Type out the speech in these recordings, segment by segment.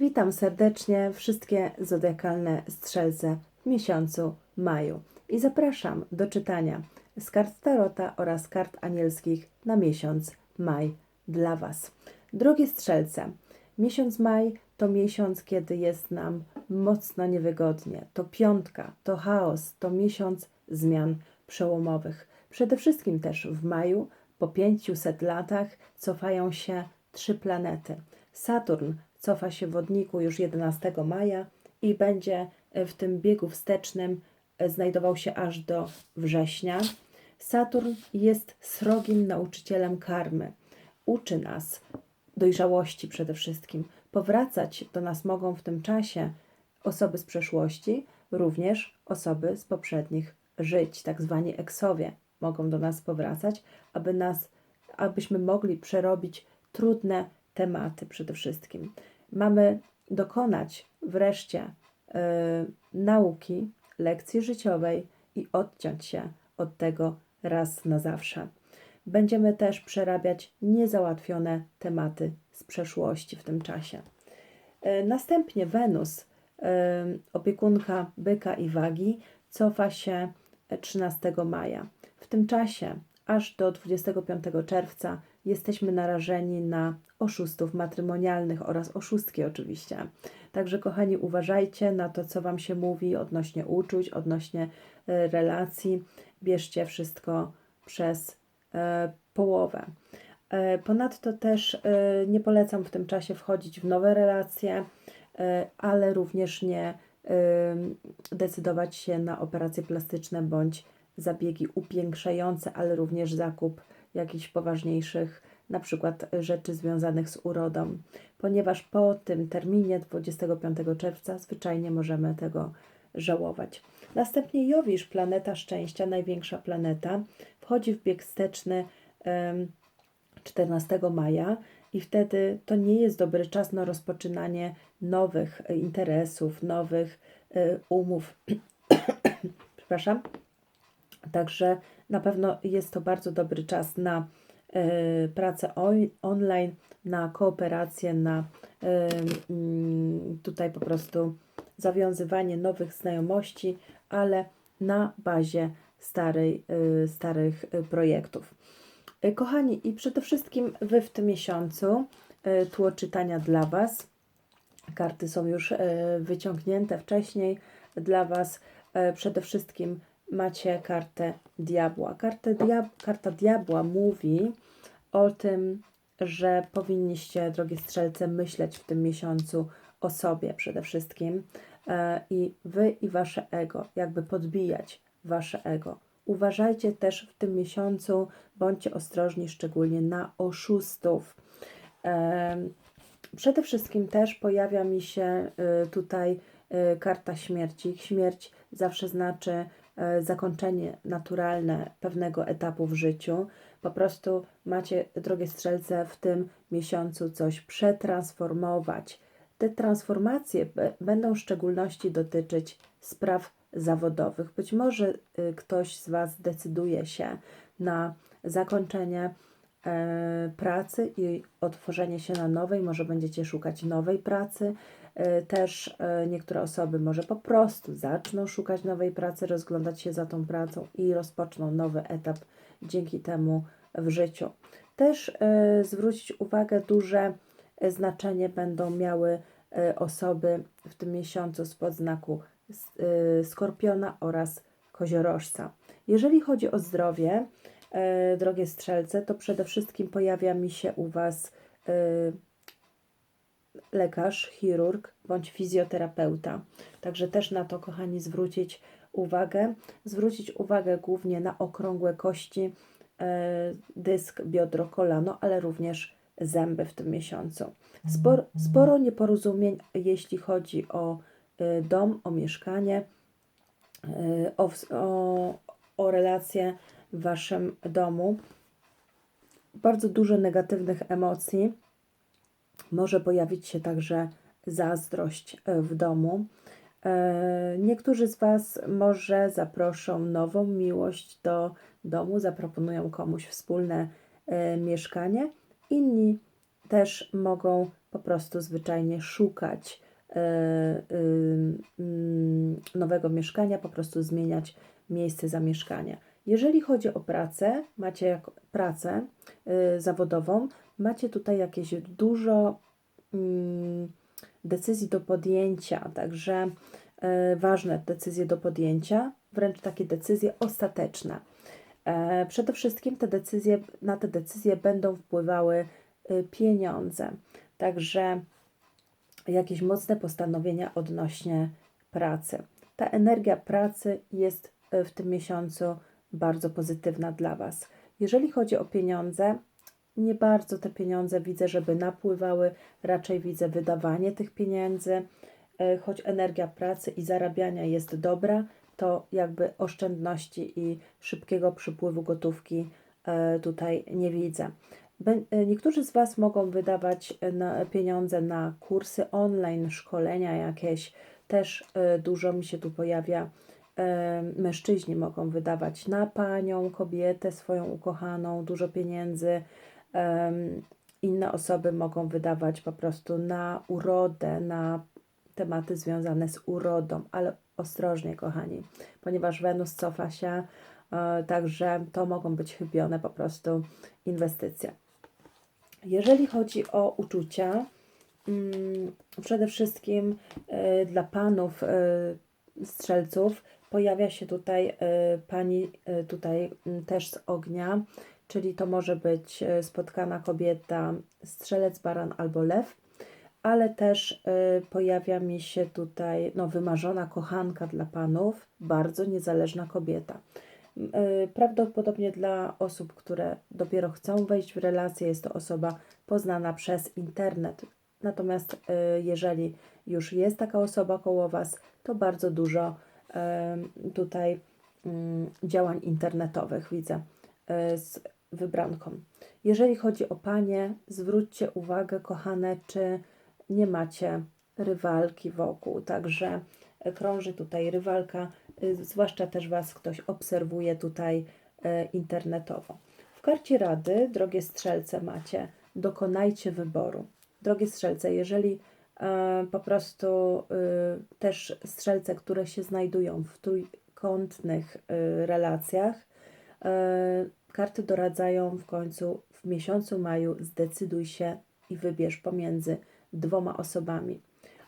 Witam serdecznie wszystkie zodiakalne strzelce w miesiącu maju i zapraszam do czytania z kart Tarota oraz kart anielskich na miesiąc maj dla Was. Drogie strzelce, miesiąc maj to miesiąc, kiedy jest nam mocno niewygodnie. To piątka, to chaos, to miesiąc zmian przełomowych. Przede wszystkim też w maju, po 500 latach, cofają się trzy planety. Saturn cofa się wodniku już 11 maja i będzie w tym biegu wstecznym e, znajdował się aż do września. Saturn jest srogim nauczycielem karmy. Uczy nas dojrzałości przede wszystkim. Powracać do nas mogą w tym czasie osoby z przeszłości, również osoby z poprzednich żyć, tak zwani eksowie mogą do nas powracać, aby nas, abyśmy mogli przerobić trudne tematy przede wszystkim. Mamy dokonać wreszcie y, nauki, lekcji życiowej i odciąć się od tego raz na zawsze. Będziemy też przerabiać niezałatwione tematy z przeszłości w tym czasie. Y, następnie Wenus, y, opiekunka byka i wagi, cofa się 13 maja. W tym czasie, aż do 25 czerwca, jesteśmy narażeni na oszustów matrymonialnych oraz oszustki oczywiście. Także kochani, uważajcie na to, co Wam się mówi odnośnie uczuć, odnośnie e, relacji. Bierzcie wszystko przez e, połowę. E, ponadto też nie polecam w tym czasie wchodzić w nowe relacje, ale również nie decydować się na operacje plastyczne bądź zabiegi upiększające, ale również zakup jakichś poważniejszych, na przykład rzeczy związanych z urodą, ponieważ po tym terminie 25 czerwca zwyczajnie możemy tego żałować. Następnie Jowisz, planeta szczęścia, największa planeta, wchodzi w bieg wsteczny 14 maja i wtedy to nie jest dobry czas na rozpoczynanie nowych interesów, nowych y, umów. Przepraszam. Także na pewno jest to bardzo dobry czas na y, pracę online, na kooperację, na y, y, tutaj po prostu zawiązywanie nowych znajomości, ale na bazie starej, starych projektów. Kochani, i przede wszystkim Wy w tym miesiącu tło czytania dla Was. Karty są już wyciągnięte wcześniej dla Was. Przede wszystkim macie kartę diabła. Kartę diab karta diabła mówi o tym, że powinniście, drogie strzelce, myśleć w tym miesiącu o sobie przede wszystkim e, i wy i wasze ego, jakby podbijać wasze ego. Uważajcie też w tym miesiącu, bądźcie ostrożni, szczególnie na oszustów. E, przede wszystkim też pojawia mi się e, tutaj karta śmierci. Śmierć zawsze znaczy zakończenie naturalne pewnego etapu w życiu. Po prostu macie, drogie strzelce, w tym miesiącu coś przetransformować. Te transformacje będą w szczególności dotyczyć spraw zawodowych. Być może y, ktoś z Was decyduje się na zakończenie e, pracy i otworzenie się na nowej, może będziecie szukać nowej pracy, E, też e, niektóre osoby może po prostu zaczną szukać nowej pracy, rozglądać się za tą pracą i rozpoczną nowy etap dzięki temu w życiu. Też e, zwrócić uwagę, duże znaczenie będą miały osoby w tym miesiącu z podznaku Skorpiona oraz Koziorożca. Jeżeli chodzi o zdrowie, drogie strzelce, to przede wszystkim pojawia mi się u Was lekarz, chirurg bądź fizjoterapeuta. Także też na to, kochani, zwrócić uwagę. Zwrócić uwagę głównie na okrągłe kości, e, dysk, biodro, kolano, ale również zęby w tym miesiącu. Sporo, sporo nieporozumień, jeśli chodzi o e, dom, o mieszkanie, e, o, o, o relacje w waszym domu. Bardzo dużo negatywnych emocji może pojawić się także zazdrość e, w domu. E, niektórzy z Was może zaproszą nową miłość do domu, zaproponują komuś wspólne e, mieszkanie. Inni też mogą po prostu zwyczajnie szukać ym, mm, nowego mieszkania, po prostu zmieniać miejsce zamieszkania. Jeżeli chodzi o pracę, macie pracę y, zawodową, macie tutaj jakieś dużo mm, decyzji do podjęcia, także e, ważne decyzje do podjęcia, wręcz takie decyzje ostateczne. E, Przede wszystkim te decyzje, na te decyzje będą wpływały y, pieniądze, także jakieś mocne postanowienia odnośnie pracy. Ta energia pracy jest y, w tym miesiącu bardzo pozytywna dla Was. Jeżeli chodzi o pieniądze, nie bardzo te pieniądze widzę, żeby napływały, raczej widzę wydawanie tych pieniędzy. E, Choć energia pracy i zarabiania jest dobra, to jakby oszczędności i szybkiego przypływu gotówki e, tutaj nie widzę. E, Niektórzy z Was mogą wydawać pieniądze na kursy online, szkolenia jakieś. Też dużo mi się tu pojawia. Mężczyźni mogą wydawać na panią, kobietę swoją ukochaną dużo pieniędzy. Inne osoby mogą wydawać po prostu na urodę, na tematy związane z urodą, ale ostrożnie, kochani, ponieważ Wenus cofa się, e, także to mogą być chybione po prostu inwestycje. Jeżeli chodzi o uczucia, mm, przede wszystkim e, dla panów e, strzelców pojawia się tutaj pani tutaj też z ognia, czyli to może być e, spotkana kobieta, strzelec, baran albo lew, ale też e, pojawia mi się tutaj no, wymarzona kochanka dla panów, bardzo niezależna kobieta. E, Prawdopodobnie dla osób, które dopiero chcą wejść w relację, jest to osoba poznana przez internet. Natomiast jeżeli już jest taka osoba koło Was, to bardzo dużo tutaj mm, działań internetowych widzę wybranką. Jeżeli chodzi o panie, zwróćcie uwagę, kochane, czy nie macie rywalki wokół. Także e, krąży tutaj rywalka, y, zwłaszcza też Was ktoś obserwuje tutaj e, internetowo. W karcie rady, drogie strzelce, macie dokonajcie wyboru. Drogie strzelce, jeżeli e, po prostu y, też strzelce, które się znajdują w trójkątnych y, relacjach, karty doradzają w końcu w miesiącu maju zdecyduj się i wybierz pomiędzy dwoma osobami.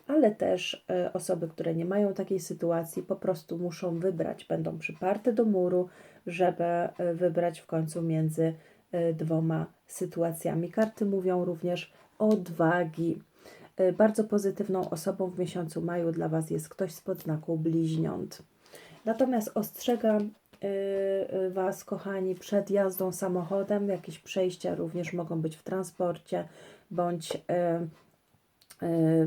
Ale też e, osoby, które nie mają takiej sytuacji, po prostu muszą wybrać, będą przyparte do muru, żeby e, wybrać w końcu między e, dwoma sytuacjami. Karty mówią również odwagi. E, Bardzo pozytywną osobą w miesiącu maju dla Was jest ktoś spod znaku bliźniąt. Natomiast ostrzegam y, y, Was, kochani, przed jazdą samochodem. Jakieś przejścia również mogą być w transporcie bądź y, y,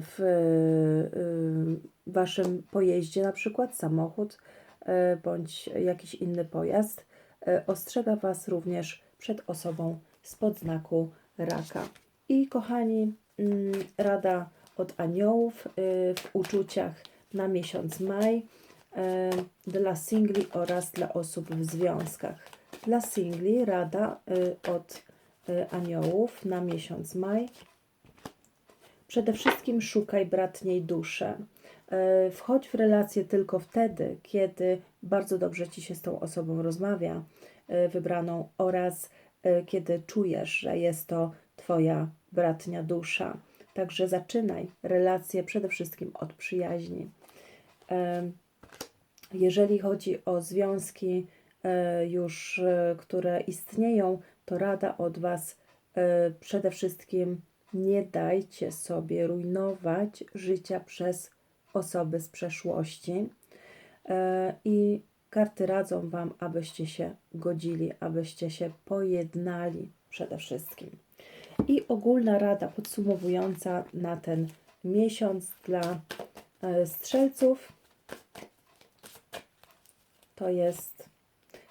w y, Waszym pojeździe, na przykład samochód y, bądź jakiś inny pojazd. Y, Ostrzega Was również przed osobą spod znaku raka. I kochani, mm, rada od aniołów y, w uczuciach na miesiąc maj dla singli oraz dla osób w związkach. Dla singli rada y, od y, aniołów na miesiąc maj. Przede wszystkim szukaj bratniej duszy. Wchodź w relację tylko wtedy, kiedy bardzo dobrze ci się z tą osobą rozmawia, wybraną, oraz kiedy czujesz, że jest to Twoja bratnia dusza. Także zaczynaj relację przede wszystkim od przyjaźni. Jeżeli chodzi o związki e, już, e, które istnieją, to rada od Was e, przede wszystkim nie dajcie sobie rujnować życia przez osoby z przeszłości. I karty radzą Wam, abyście się godzili, abyście się pojednali przede wszystkim. I ogólna rada podsumowująca na ten miesiąc dla strzelców to jest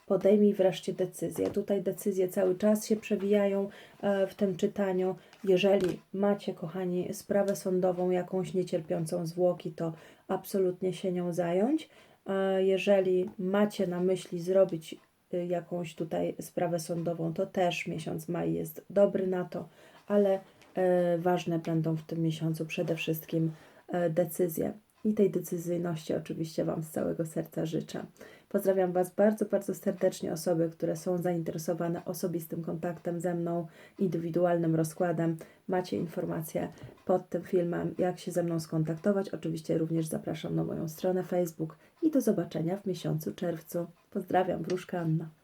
podejmij wreszcie decyzję. Tutaj decyzje cały czas się przewijają e, w tym czytaniu. Jeżeli macie, kochani, sprawę sądową jakąś niecierpiącą zwłoki, to absolutnie się nią zająć. E, Jeżeli macie na myśli zrobić y, jakąś tutaj sprawę sądową, to też miesiąc maj jest dobry na to, ale E, ważne będą w tym miesiącu przede wszystkim e, decyzje. I tej decyzyjności oczywiście Wam z całego serca życzę. Pozdrawiam Was bardzo, bardzo serdecznie, osoby, które są zainteresowane osobistym kontaktem ze mną, indywidualnym rozkładem. Macie informacje pod tym filmem, jak się ze mną skontaktować. Oczywiście również zapraszam na moją stronę Facebook i do zobaczenia w miesiącu czerwcu. Pozdrawiam, Wróżka Anna.